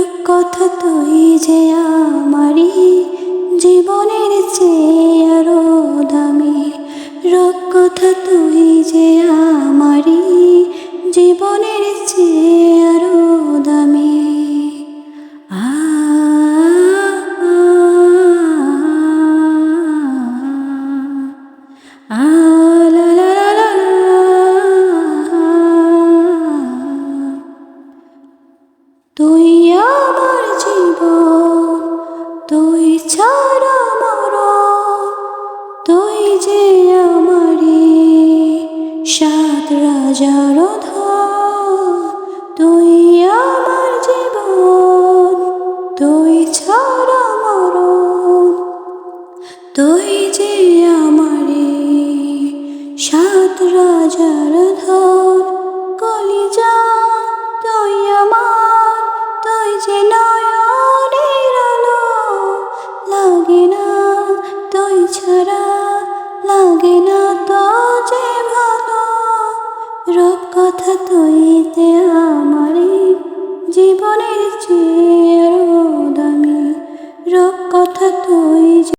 রূপ কথা তুই যে আমারই জীবনের চেয়ে আরও দামি রূপ কথা তুই যে আমারই জীবনের চেয়ে আরও দামি। তুই ছাড়া মর তুই যে আমারি সাত রাজার ধন তুই তুই